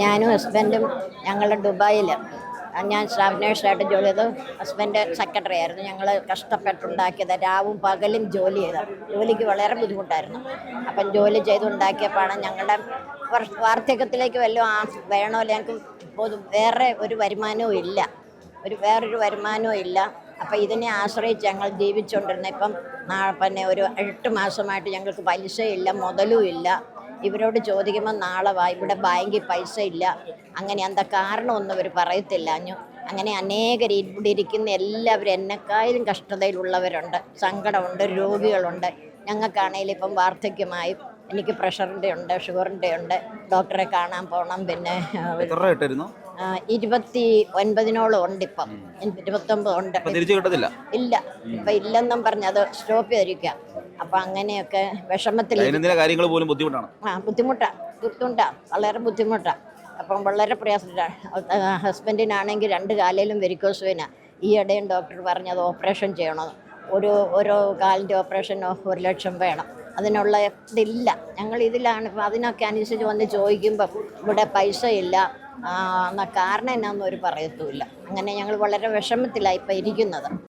ഞാനും ഹസ്ബൻഡും ഞങ്ങൾ ദുബായിൽ ഞാൻ സ്റ്റാഫ് നേഴ്സായിട്ട് ജോലി ചെയ്തു. ഹസ്ബൻഡ് സെക്രട്ടറി ആയിരുന്നു. ഞങ്ങൾ കഷ്ടപ്പെട്ടുണ്ടാക്കിയത് രാവും പകലും ജോലി ചെയ്ത. ജോലിക്ക് വളരെ ബുദ്ധിമുട്ടായിരുന്നു. അപ്പം ജോലി ചെയ്തുണ്ടാക്കിയപ്പോഴാണ് ഞങ്ങളുടെ വർ- വാർദ്ധക്യത്തിലേക്ക് വല്ലതും ആ വേണമല്ലോ ഞങ്ങൾക്ക് വേറെ ഒരു വരുമാനവും ഇല്ല. ഒരു വേറൊരു വരുമാനവും ഇല്ല. അപ്പം ഇതിനെ ആശ്രയിച്ച് ഞങ്ങൾ ജീവിച്ചുകൊണ്ടിരുന്ന ഇപ്പം പിന്നെ ഒരു എട്ട് മാസമായിട്ട് ഞങ്ങൾക്ക് പലിശയില്ല മുതലും ഇല്ല. ഇവരോട് ചോദിക്കുമ്പോൾ നാളെ വാ ഇവിടെ ബാങ്കിൽ പൈസ ഇല്ല. അങ്ങനെ എന്താ കാരണമൊന്നും ഇവർ പറയത്തില്ല. അഞ്ഞു അങ്ങനെ അനേകർ ഇവിടെ ഇരിക്കുന്ന എല്ലാവരും എന്നെക്കായാലും കഷ്ടതയിലുള്ളവരുണ്ട്. സങ്കടമുണ്ട് രോഗികളുണ്ട്. ഞങ്ങൾക്കാണെങ്കിലും ഇപ്പം വാർദ്ധക്യമായും. എനിക്ക് പ്രഷറിന്റെ ഉണ്ട് ഷുഗറിന്റെ ഉണ്ട്. ഡോക്ടറെ കാണാൻ പോകണം പിന്നെ ഇരുപത്തി ഒൻപതിനോളം ഉണ്ട് ഇപ്പം. ഇരുപത്തൊമ്പത് ഉണ്ട്. ഇല്ല. ഇപ്പം ഇല്ലെന്നും പറഞ്ഞ് അത് സ്റ്റോപ്പ് ചെയ്തിരിക്കുക അപ്പം അങ്ങനെയൊക്കെ വിഷമത്തിൽ ദൈനംദിന കാര്യങ്ങൾ പോലും ബുദ്ധിമുട്ടാണ്. ആ ബുദ്ധിമുട്ടാ. ബുദ്ധിമുട്ടാണ് വളരെ ബുദ്ധിമുട്ടാ. അപ്പം വളരെ പ്രയാസത്തിലാണ് ഹസ്ബൻഡിനാണെങ്കിൽ രണ്ട് കാലിലും വെരിക്കോസ് ഈ ഇടയും ഡോക്ടർ പറഞ്ഞത് ഓപ്പറേഷൻ ചെയ്യണം. ഒരു ഓരോ കാലിന്റെ ഓപ്പറേഷൻ ഒരു ലക്ഷം വേണം. അതിനുള്ള ഇതില്ല. ഞങ്ങൾ ഇതിലാണ് ഇപ്പം അതിനൊക്കെ അനുസരിച്ച് വന്ന് ചോദിക്കുമ്പം ഇവിടെ പൈസ ഇല്ല ആ, കാരണം എന്നാന്നും ഒരു പറയത്തുമില്ല. അങ്ങനെ ഞങ്ങൾ വളരെ വിഷമത്തിലാണ് ഇപ്പം ഇരിക്കുന്നത്.